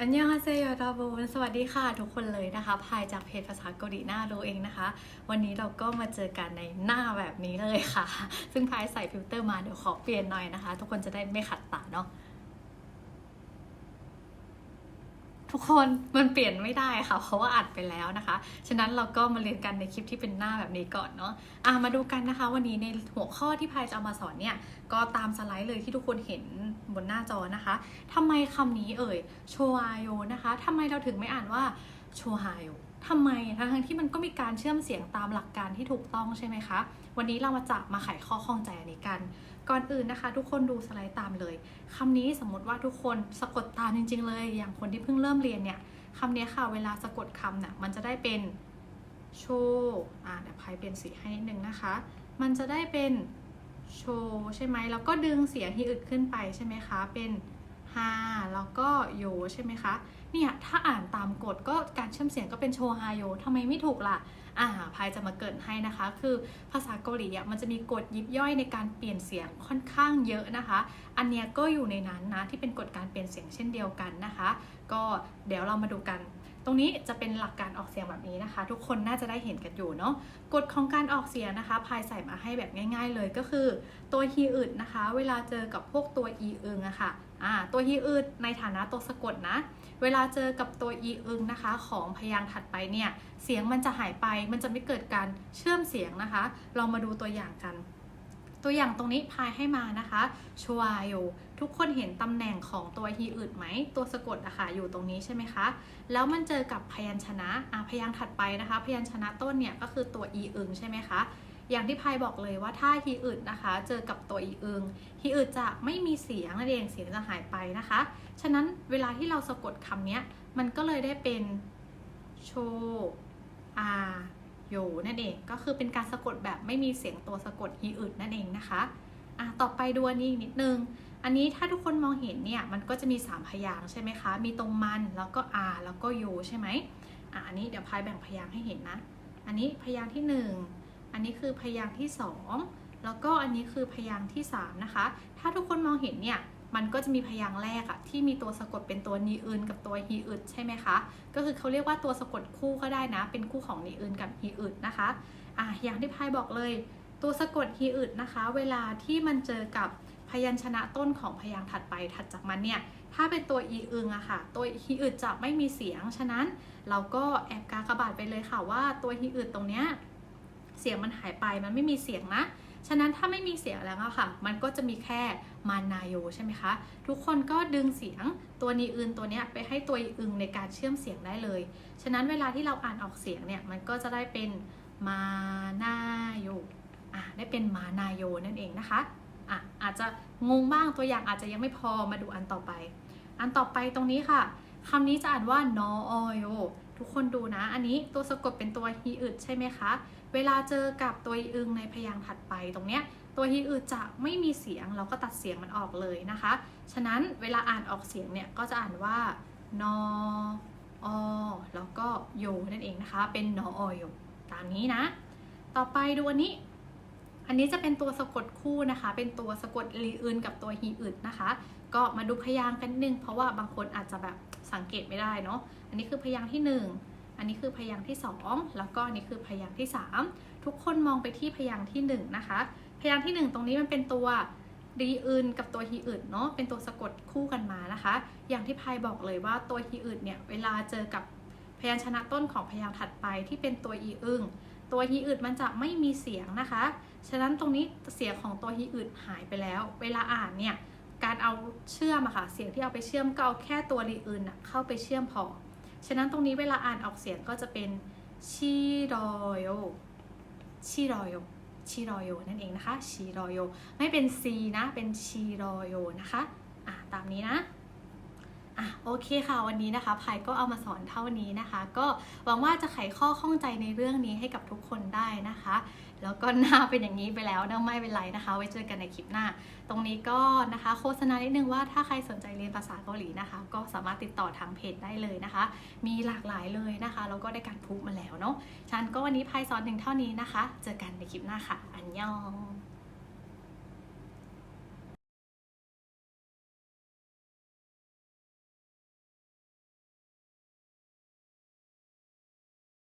อันยองฮาเซยอดาบูนสวัสดีค่ะทุกคนเลยนะคะพายจากเพจภาษาเกาหลีหน้ารู้เองนะคะ วันนี้เราก็มาเจอกันในหน้าแบบนี้เลยค่ะ ซึ่งพายใส่ฟิลเตอร์มาเดี๋ยวขอเปลี่ยนหน่อยนะคะ ทุกคนจะได้ไม่ขัดตาเนาะ ทุกคนมันเปลี่ยนไม่ได้ค่ะเพราะว่าอัดไปแล้วนะคะ ฉะนั้นเราก็มาเรียนกันในคลิปที่เป็นหน้าแบบนี้ก่อนเนาะอะมาดูกันนะคะ วันนี้ในหัวข้อที่พายจะเอามาสอนเนี่ยก็ตามสไลด์เลยที่ทุกคนเห็นบนหน้าจอนะคะทำไมคำนี้เอ่ยโชอาโยนะคะทำไมเราถึงไม่อ่านว่าโชฮาโยทำไมทั้งที่มันก็มีการเชื่อมเสียงตามหลักการที่ถูกต้องใช่ไหมคะ วันนี้เรามาจับมาไขข้อข้องใจอันนี้กัน ก่อนอื่นนะคะ ทุกคนดูสไลด์ตามเลยคำนี้สมมติว่าทุกคนสะกดตามจริง ๆ เลย อย่างคนที่เพิ่งเริ่มเรียนเนี่ยคำนี้ค่ะ เวลาสะกดคำเนี่ยมันจะได้เป็นโชอ่าเดี๋ยวพายเปลี่ยนสีให้นิดนึงนะคะ มันจะได้เป็นโชใช่ไหมแล้วก็ดึงเสียงที่อึดขึ้นไปใช่ไหมคะ เป็น ฮาแล้วก็โยใช่ไหมคะ เนี่ยถ้าอ่านตามกฎก็การเชื่อมเสียงก็เป็นโชฮาโยทำไมไม่ถูกล่ะอ่าพายจะมาเกรินให้นะคะ คือภาษาเกาหลีอะมันจะมีกฎยิบย่อยในการเปลี่ยนเสียงค่อนข้างเยอะนะคะ อันเนี้ยก็อยู่ในนั้นนะที่เป็นกฎการเปลี่ยนเสียงเช่นเดียวกันนะคะ ก็เดี๋ยวเรามาดูกันตรงนี้จะเป็นหลักการออกเสียงแบบนี้นะคะ ทุกคนน่าจะได้เห็นกันอยู่เนาะกฎของการออกเสียงนะคะพายใส่มาให้แบบง่าย ๆ เลยก็คือ ตัวฮีอึดนะคะ เวลาเจอกับพวกตัวอีอึงอะค่ะ อ่าตัวฮีอึดในฐานะตัวสะกดนะ เวลาเจอกับตัวอีอึงนะคะ ของพยางค์ถัดไปเนี่ย เสียงมันจะหายไป มันจะไม่เกิดการเชื่อมเสียงนะคะ เรามาดูตัวอย่างกัน ตัวอย่างตรงนี้พายให้มานะคะชัวโยทุกคนเห็นตำแหน่งของตัวฮีอึดไหม ตัวสะกดอะค่ะอยู่ตรงนี้ใช่ไหมคะ แล้วมันเจอกับพยัญชนะอะพยางค์ถัดไปนะคะ พยัญชนะต้นเนี่ยก็คือตัวอีอึงใช่ไหมคะ อย่างที่พายบอกเลยว่าถ้าฮีอึดนะคะ เจอกับตัวอีอึงฮีอึดจะไม่มีเสียงนั่นเองเสียงจะหายไปนะคะ ฉะนั้นเวลาที่เราสะกดคำนี้มันก็เลยได้เป็นโชอาโยนั่นเองก็คือเป็นการสะกดแบบไม่มีเสียงตัวสะกดฮีอึดนั่นเองนะคะอะต่อไปดูอันนี้นิดนึง อันนี้ถ้าทุกคนมองเห็นเนี่ยมันก็จะมี 3 พยางใช่ไหมคะ มีตรงมันแล้วก็อาแล้วก็โยใช่ไหมอะอันนี้เดี๋ยวพายแบ่งพยางให้เห็นนะ อันนี้พยางที่ 1 อันนี้คือพยางค์ที่ 2 แล้วก็อันนี้คือพยางค์ที่ 3 นะคะ ถ้าทุกคนมองเห็นเนี่ยมันก็จะมีพยางค์แรกอะที่มีตัวสะกดเป็นตัวนีอึนกับตัวฮีอึดใช่ไหมคะ ก็คือเขาเรียกว่าตัวสะกดคู่ก็ได้นะ เป็นคู่ของนีอึนกับฮีอึดนะคะอะอย่างที่พายบอกเลย ตัวสะกดฮีอึดนะคะ เวลาที่มันเจอกับพยัญชนะต้นของพยางค์ถัดไปถัดจากมันเนี่ย ถ้าเป็นตัวอีอึงอะค่ะ ตัวฮีอึดจะไม่มีเสียง ฉะนั้นเราก็แอบกากระบาทไปเลยค่ะว่าตัวฮีอึดตรงเนี้ย เสียงมันหายไปมันไม่มีเสียงนะ ฉะนั้นถ้าไม่มีเสียงแล้วค่ะ มันก็จะมีแค่มานายโยใช่ไหมคะ ทุกคนก็ดึงเสียงตัวนีอึนตัวนี้ไปให้ตัวอึงในการเชื่อมเสียงได้เลย ฉะนั้นเวลาที่เราอ่านออกเสียงเนี่ยมันก็จะได้เป็นมานายโยอะได้เป็นมานายโยนั่นเองนะคะอะอาจจะงงบ้างตัวอย่างอาจจะยังไม่พอมาดูอันต่อไป อันต่อไปตรงนี้ค่ะคำนี้จะอ่านว่านออโย ทุกคนดูนะ อันนี้ตัวสะกดเป็นตัวฮีอึดใช่ไหมคะ เวลาเจอกับตัวอึงในพยางค์ถัดไปตรงเนี้ยตัวฮีอึดจะไม่มีเสียงเราก็ตัดเสียงมันออกเลยนะคะ ฉะนั้นเวลาอ่านออกเสียงเนี่ยก็จะอ่านว่านออแล้วก็โยนั่นเองนะคะ เป็นนออโยตามนี้นะ ต่อไปดูอันนี้ อันนี้จะเป็นตัวสะกดคู่นะคะ เป็นตัวสะกดรีอึนกับตัวฮีอึดนะคะ ก็มาดูพยางค์กันนึง เพราะว่าบางคนอาจจะแบบสังเกตไม่ได้เนาะ อันนี้คือพยางค์ที่ 1อันนี้คือพยางค์ที่ 2 แล้วก็อันนี้คือพยางค์ที่ 3 ทุกคนมองไปที่พยางค์ที่ 1 นะคะ พยางค์ที่ 1 ตรงนี้มันเป็นตัวรีอึนกับตัวฮีอึดเนาะเป็นตัวสะกดคู่กันมานะคะ อย่างที่พายบอกเลยว่าตัวฮีอึดเนี่ยเวลาเจอกับพยัญชนะต้นของพยางค์ถัดไปที่เป็นตัวอีอึง ตัวฮีอึดมันจะไม่มีเสียงนะคะ ฉะนั้นตรงนี้เสียงของตัวฮีอึดหายไปแล้ว เวลาอ่านเนี่ย การเอาเชื่อมอะค่ะ เสียงที่เอาไปเชื่อมก็เอาแค่ตัวรีอึนอะเข้าไปเชื่อมพอ ฉะนั้นตรงนี้เวลาอ่านออกเสียงก็จะเป็นชิรอยโยชิรอยโยชิรอยโยนั่นเองนะคะชิรอยโยไม่เป็น C นะ เป็นชิรอยโยนะคะ อะตามนี้นะ อะโอเคค่ะวันนี้นะคะพายก็เอามาสอนเท่านี้นะคะ ก็หวังว่าจะไขข้อข้องใจในเรื่องนี้ให้กับทุกคนได้นะคะ แล้วก็หน้าเป็นอย่างนี้ไปแล้วนะไม่เป็นไรนะคะ ไว้เจอกันในคลิปหน้า ตรงนี้ก็นะคะโฆษณานิดนึงว่าถ้าใครสนใจเรียนภาษาเกาหลีนะคะ ก็สามารถติดต่อทางเพจได้เลยนะคะ มีหลากหลายเลยนะคะแล้วก็ได้การพูดมาแล้วเนาะฉันก็วันนี้พายสอนถึงเท่านี้นะคะ เจอกันในคลิปหน้าค่ะ อันยอง